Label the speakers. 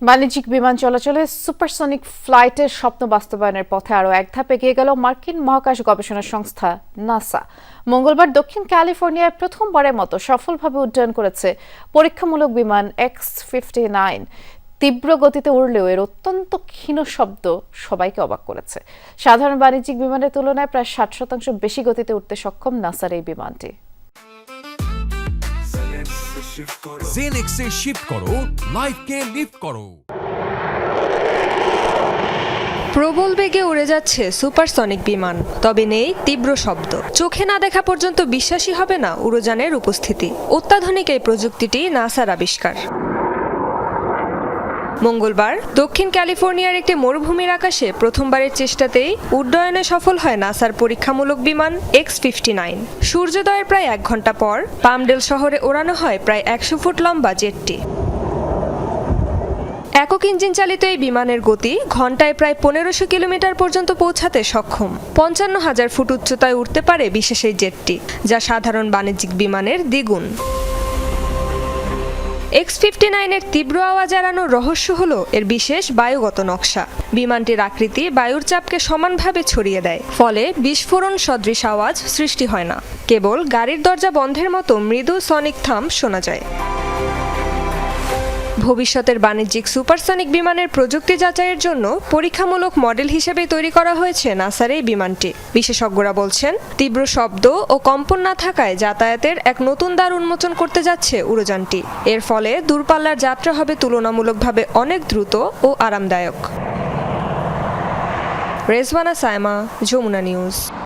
Speaker 1: বাণিজ্যিক বিমান চলাচলে সুপারসনিক ফ্লাইটের স্বপ্ন বাস্তবায়নের পথে আরও এক ধাপ এগিয়ে গেল মার্কিন মহাকাশ গবেষণা সংস্থা নাসা। মঙ্গলবার দক্ষিণ ক্যালিফোর্নিয়ায় প্রথমবারের মতো সফলভাবে উড্ডয়ন করেছে পরীক্ষামূলক বিমান এক্স ফিফটি নাইন। তীব্র গতিতে উড়লেও এর অত্যন্ত ক্ষীণ শব্দ সবাইকে অবাক করেছে। সাধারণ বাণিজ্যিক বিমানের তুলনায় প্রায় ষাট শতাংশ বেশি গতিতে উঠতে সক্ষম নাসার এই বিমানটি।
Speaker 2: জেনেক্সে শিফট করো লাইফকে লিফট করো।
Speaker 3: প্রবল বেগে উড়ে যাচ্ছে সুপারসনিক বিমান তবে নেই তীব্র শব্দ। চোখে না দেখা পর্যন্ত বিশ্বাসই হবে না উড়োজানের উপস্থিতি। অত্যাধুনিক এই প্রযুক্তিটি নাসার আবিষ্কার। মঙ্গলবার, দক্ষিণ ক্যালিফোর্নিয়ার একটি মরুভূমির আকাশে প্রথমবারের চেষ্টাতেই উড্ডয়নে সফল হয় নাসার পরীক্ষামূলক বিমান এক্স ফিফটি নাইন। সূর্যোদয়ের প্রায় এক ঘণ্টা পর পামডেল শহরে ওড়ানো হয় প্রায় একশো ফুট লম্বা জেটটি। একক ইঞ্জিন চালিত এই বিমানের গতি ঘন্টায় প্রায় পনেরোশো কিলোমিটার পর্যন্ত পৌঁছাতে সক্ষম। পঞ্চান্ন হাজার ফুট উচ্চতায় উঠতে পারে বিশেষ এই জেটটি, যা সাধারণ বাণিজ্যিক বিমানের দ্বিগুণ। এক্স ফিফটি নাইনের তীব্র আওয়াজ এড়ানোর রহস্য হল এর বিশেষ বায়ুগত নকশা। বিমানটির আকৃতি বায়ুর চাপকে সমানভাবে ছড়িয়ে দেয়, ফলে বিস্ফোরণ সদৃশ আওয়াজ সৃষ্টি হয় না। কেবল গাড়ির দরজা বন্ধের মতো মৃদু সনিক থাম শোনা যায়। ভবিষ্যতের বাণিজ্যিক সুপারসনিক বিমানের প্রযুক্তি যাচাইয়ের জন্য পরীক্ষামূলক মডেল হিসেবে তৈরি করা হয়েছে নাসার এই বিমানটি। বিশেষজ্ঞরা বলছেন, তীব্র শব্দ ও কম্পন না থাকায় যাতায়াতের এক নতুন দ্বার উন্মোচন করতে যাচ্ছে উড়োযানটি এর ফলে দূরপাল্লার যাত্রা হবে তুলনামূলকভাবে অনেক দ্রুত ও আরামদায়ক। রেজওয়ানা সায়মা, যমুনা নিউজ।